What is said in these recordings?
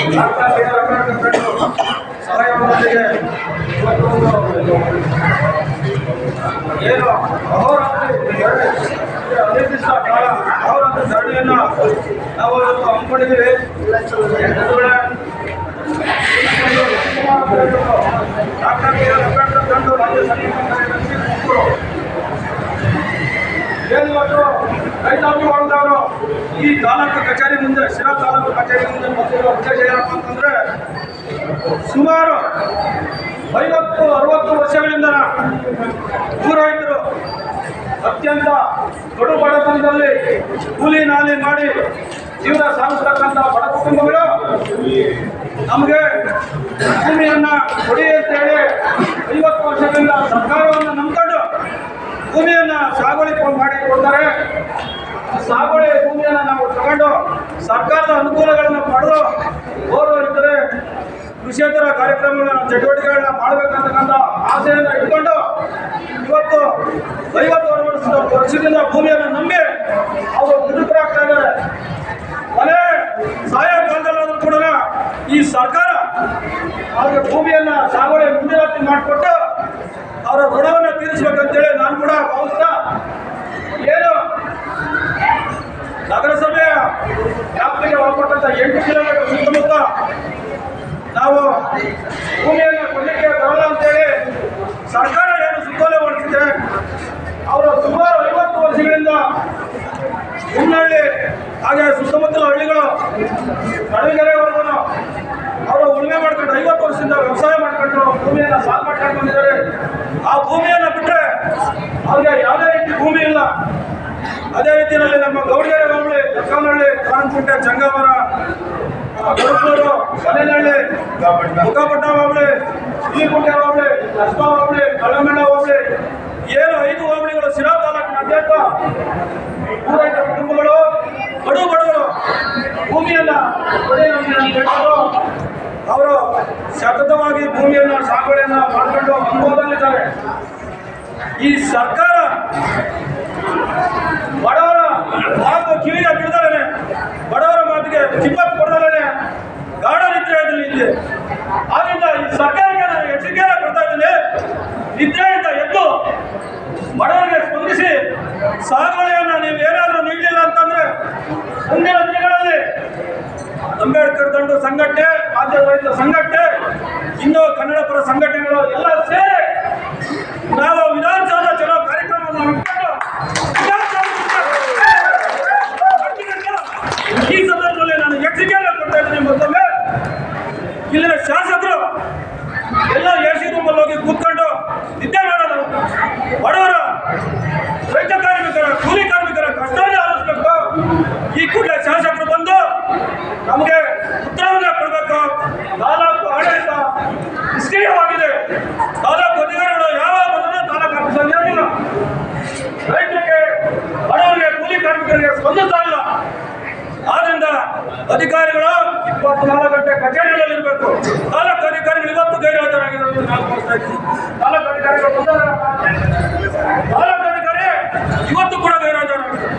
ಒಂದು ಏನು ಅನಿರ್ದಿಷ್ಟ ಕಾಲ ಅವರ ಧರಣಿಯನ್ನು ನಾವು ಇವತ್ತು ಹಮ್ಮಿಕೊಂಡಿದ್ದೀವಿ ಡಾಕ್ಟರ್ ಬಿ ಆರ್ ಅಂಬೇಡ್ಕರ್ ಕಂಡು ರಾಜ್ಯ ಸಂಘಟನೆ ಕಾರ್ಯದರ್ಶಿ ತುಮಕೂರು ಏನು ಇವತ್ತು? ರೈತಾಭಿಮಾನದವರು ಈ ತಾಲೂಕು ಕಚೇರಿ ಮುಂದೆ, ಶಿರಾ ತಾಲೂಕು ಕಚೇರಿ ಮುಂದೆ ಬಂದಿರೋ ಉದ್ದೇಶ ಏನಪ್ಪ ಅಂತಂದ್ರೆ, ಸುಮಾರು ಐವತ್ತು, ಅರವತ್ತು ವರ್ಷಗಳಿಂದ ಪೂರೈತರು ಅತ್ಯಂತ ಕಡು ಬಡತನದಲ್ಲಿ ಕೂಲಿ ನಾಲಿ ಮಾಡಿ ಜೀವನ ಸಾಗಿಸ್ತಕ್ಕಂಥ ಬಡ ಕುಟುಂಬಗಳು ನಮಗೆ ಭೂಮಿಯನ್ನ ಕೊಡಿ ಅಂತೇಳಿ ಐವತ್ತು ವರ್ಷದಿಂದ ನಂಬಿಕೊಂಡು ಭೂಮಿಯನ್ನ ಸಾಗುವಳಿ ಮಾಡಿ ಕೊಡ್ತಾರೆ ಸಾಗುವಳಿ ಭೂಮಿಯನ್ನ ನಾವು ತಗೊಂಡು ಸರ್ಕಾರದ ಅನುಕೂಲಗಳನ್ನ ಪಡೆದು ಬೋರು ಇದ್ದರೆ ಕೃಷಿಯೇತರ ಕಾರ್ಯಕ್ರಮಗಳನ್ನ ಚಟುವಟಿಕೆಗಳನ್ನ ಮಾಡಬೇಕಂತಕ್ಕಂಥ ಆಸೆಯನ್ನು ಇಟ್ಕೊಂಡು ಇವತ್ತು ಐವತ್ತು ವರ್ಷದ ವರ್ಷದಿಂದ ಭೂಮಿಯನ್ನು ನಂಬಿ ಅವರು ಮುದುಕರಾಗ್ತಾ ಇದ್ದಾರೆ. ಮನೆ ಸಹಾಯ ಕೂಡ ಈ ಸರ್ಕಾರ ಅವ್ರಿಗೆ ಭೂಮಿಯನ್ನ ಸಾಗುವಳಿ ಮುಂದಿನ ಮಾಡಿಕೊಟ್ಟು ಅವರ ಋಣವನ್ನು ತೀರಿಸಬೇಕಂತೇಳಿ ನಾನು ಕೂಡ ಭಾವಿಸ್ತಾ ಏನು? ನಗರಸಭೆಯ ವ್ಯಾಪ್ತಿಗೆ ಒಳಪಟ್ಟಂತ ಎಂಟು ಕಿಲೋಮೀಟರ್ ಸುತ್ತಮುತ್ತ ನಾವು ಭೂಮಿಯನ್ನು ಕೊಡಲಿಕ್ಕೆ ಬರಲ್ಲ ಅಂತೇಳಿ ಸರ್ಕಾರ ಏನು ಸುತ್ತೋಲೆ ಮಾಡಿಸಿದೆ ಅವರು ಸುಮಾರು ಐವತ್ತು ವರ್ಷಗಳಿಂದ ಹುಣ್ಣಹಳ್ಳಿ ಹಾಗೆ ಸುತ್ತಮುತ್ತಲ ಹಳ್ಳಿಗಳು ನಡುಗೆರೆವರೆಗೂ ಅವರು ಉಳುಮೆ ಮಾಡ್ಕೊಂಡು ಐವತ್ತು ವರ್ಷದಿಂದ ವ್ಯವಸಾಯ ಮಾಡ್ಕೊಂಡು ಭೂಮಿಯನ್ನು ಸಾಲು ಮಾಡ್ಕೊಂಡು ಬಂದಿದ್ದಾರೆ ಆ ಭೂಮಿಯನ್ನು ಬಿಟ್ಟರೆ ಅವ್ರಿಗೆ ಯಾವುದೇ ರೀತಿ ಭೂಮಿ ಇಲ್ಲ. ಅದೇ ರೀತಿಯಲ್ಲಿ ನಮ್ಮ ಗೌಡಿಗೆರೆ ಹೋಬಳಿ ದಕ್ಕನಹಳ್ಳಿ ಕಾನ್ಕುಂಟೆ ಚಂಗಮರ ಗುರುಪೂರು ಮನೆನಹಳ್ಳಿ ಮುಖಪಟ್ಟ ಹೋಬಳಿ ಶ್ರೀಕುಂಟೆ ಹೋಬಳಿ ಕಸ್ಬಾ ಹೋಬಳಿ ಕಳ್ಳಮೆಣ್ಣ ಹೋಬಳಿ ಏನು ಐದು ಹೋಬಳಿಗಳು ಸಿರಾ ತಾಲೂಕಿನಾದ್ಯಂತ ಕುಟುಂಬಗಳು, ಬಡು ಬಡವರು, ಭೂಮಿಯನ್ನ ಅವರು ಸತತವಾಗಿ ಭೂಮಿಯನ್ನ ಸಾಗುವಳಿಯನ್ನ ಮಾಡ್ಕೊಂಡು ಅನುಭವದಲ್ಲಿದ್ದಾರೆ ಈ ಸರ್ಕಾರ ಬಡವರ ಮಾತು ಕಿವಿಗೆ ಬಿಡ್ದಲೇ ಬಡವರ ಮಾತಿಗೆ ಕಿಮ್ಮತ್ ಕೊಡ್ದಲೇ ಗಾಢ ನಿದ್ರೆಯಲ್ಲಿ ಇದೆ ಆದ್ರಿಂದ ಈ ಸರ್ಕಾರಕ್ಕೆ ನಾನು ಎಚ್ಚರಿಕೆಯನ್ನು ಕೊಡ್ತಾ ಇದ್ದೀನಿ. ನಿದ್ರೆಯಿಂದ ಎದ್ದು ಬಡವರಿಗೆ ಸ್ಪಂದಿಸಿ ಸಾಗಣೆಯನ್ನು ನೀವು ಏನಾದರೂ ನೀಡಲಿಲ್ಲ ಅಂತಂದ್ರೆ ಮುಂದಿನ ದಿನಗಳಲ್ಲಿ ಅಂಬೇಡ್ಕರ್ ದಂಡು ಸಂಘಟನೆ, ಆದ್ಯತೆ ಸಂಘಟನೆ ಇನ್ನು ಕನ್ನಡ ಪರ ಸಂಘಟನೆಗಳು ಎಲ್ಲ ಸೇರಿ ನಾವು ವಿಧಾನಸೌಧ ಚಲೋ ಕಾರ್ಯಕ್ರಮವನ್ನು ಹಮ್ಮಿಕೊಂಡು ವಿಧಾನಸೌಧ ಈ ಸಂದರ್ಭದಲ್ಲಿ ನಾನು ಎಚ್ಚರಿಕೆಯನ್ನು ಕೊಡ್ತಾ ಇದ್ದೀನಿ ಮತ್ತೊಮ್ಮೆ ಇಲ್ಲಿನ ಶಾಸಕರು ಎಲ್ಲ ಎ ಸಿ ರೂಮಲ್ಲಿ ಹೋಗಿ ಕೂತ್ಕೊಂಡು ನಿದ್ದೆ ಮಾಡೋದು ಬಡವರ ರೈತ ಕಾರ್ಮಿಕರ ಕೂಲಿ ಕಾರ್ಮಿಕರ ಕಷ್ಟವನ್ನು ಆಲಿಸ್ಬೇಕು ಈ ಕೂಡಲೇ ಶಾಸಕರು ಬಂದು ನಮಗೆ ಉತ್ತರವನ್ನು ಕೊಡಬೇಕು ತಾಲೂಕು ಆಡಳಿತ ನಿಷ್ಕ್ರಿಯವಾಗಿದೆ ತಾಲೂಕು ಅಧಿಕಾರಿಗಳು ಯಾವ ಬಂದರೂ ತಾಲೂಕು ಆಫೀಸಲ್ಲಿ ಇರಲಿಲ್ಲ ರೈತರಿಗೆ ಬಡವರಿಗೆ ಕೂಲಿ ಕಾರ್ಮಿಕರಿಗೆ ಸ್ಪಂದಿಸ್ತಾ ಇಲ್ಲ ಆದ್ರಿಂದ ಅಧಿಕಾರಿಗಳು ಇಪ್ಪತ್ನಾಲ್ಕು ಗಂಟೆ ಕಚೇರಿಗಳಲ್ಲಿ ಇರಬೇಕು. ತಾಲೂಕು ಅಧಿಕಾರಿಗಳು ಇವತ್ತು ಗೈರಾಜರಾಗಿರೋದು ನಾನು ನೋಡ್ತಾ ಇದ್ದೀನಿ. ತಾಲೂಕು ಅಧಿಕಾರಿಗಳು ತಾಲೂಕು ಅಧಿಕಾರಿ ಇವತ್ತು ಕೂಡ ಗೈರಾಜರಾಗಿದ್ದಾರೆ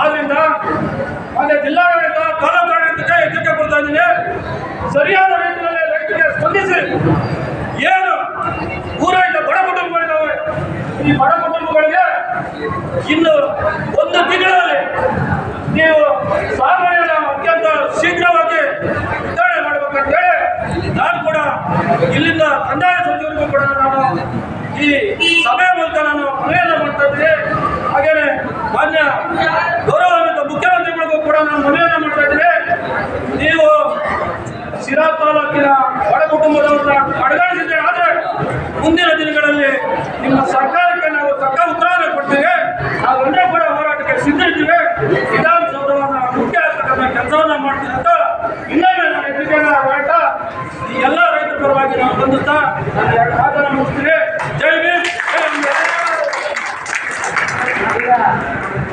ಆದ್ರಿಂದ ಮಾನ್ಯ ಜಿಲ್ಲಾಡಳಿತ ತಾಲೂಕು ಆಡಳಿತಕ್ಕೆ ಎಚ್ಚರಿಕೆ ಕೊಡ್ತಾ ಇದ್ದೀನಿ. ಸರಿಯಾದ ರೀತಿಯಲ್ಲಿ ರೈತರಿಗೆ ಸ್ಪಂದಿಸಿ. ಏನು ಪೂರೈತ ಬಡ ಕುಟುಂಬಗಳಿದ್ದಾವೆ? ಈ ಬಡ ಕುಟುಂಬಗಳಿಗೆ ಇನ್ನು ಒಂದು ತಿಂಗಳಲ್ಲಿ ನೀವು ಸಾಗುವಳಿಯನ್ನು ಅತ್ಯಂತ ಶೀಘ್ರವಾಗಿ ವಿತರಣೆ ಮಾಡಬೇಕಂತೇಳಿ ನಾನು ಕೂಡ ಇಲ್ಲಿಂದ ಕಂದಾಯ ಸಚಿವರಿಗೂ ಕೂಡ ನಾನು ಈ ಸಭೆಯ ಮೂಲಕ ನಾನು ಮನವಿಯನ್ನು ಮಾಡ್ತಾ ಇದ್ದೀನಿ. ಹಾಗೇನೆ ಮಾನ್ಯ ಗೌರವಾನ್ವಿತ ಮುಖ್ಯಮಂತ್ರಿಗಳಿಗೂ ಕೂಡ ನಾನು ಮನವಿಯನ್ನು ಮಾಡ್ತಾ ಇದ್ದೀನಿ. ನೀವು ಸಿರಾ ತಾಲೂಕಿನ ಬಡ ಕುಟುಂಬದವರನ್ನ ಕಡೆಗಣಿಸಿದ್ರೆ ಆದರೆ ಮುಂದಿನ ದಿನಗಳಲ್ಲಿ ನಿಮ್ಮ ಸರ್ಕಾರಕ್ಕೆ ನಾವು ತಕ್ಕ ಉತ್ತರವನ್ನು ಕೊಡ್ತೀವಿ. ಒಂದೇ ಕೂಡ ಹೋರಾಟಕ್ಕೆ ಸಿದ್ಧರಿದ್ದೀವಿ. ವಿಧಾನಸೌಧವನ್ನು ಹೊಂದುತ್ತಾ ನನ್ನ ಎರಡು ಮಾತನ್ನು ಮುಗಿಸ್ತೀನಿ.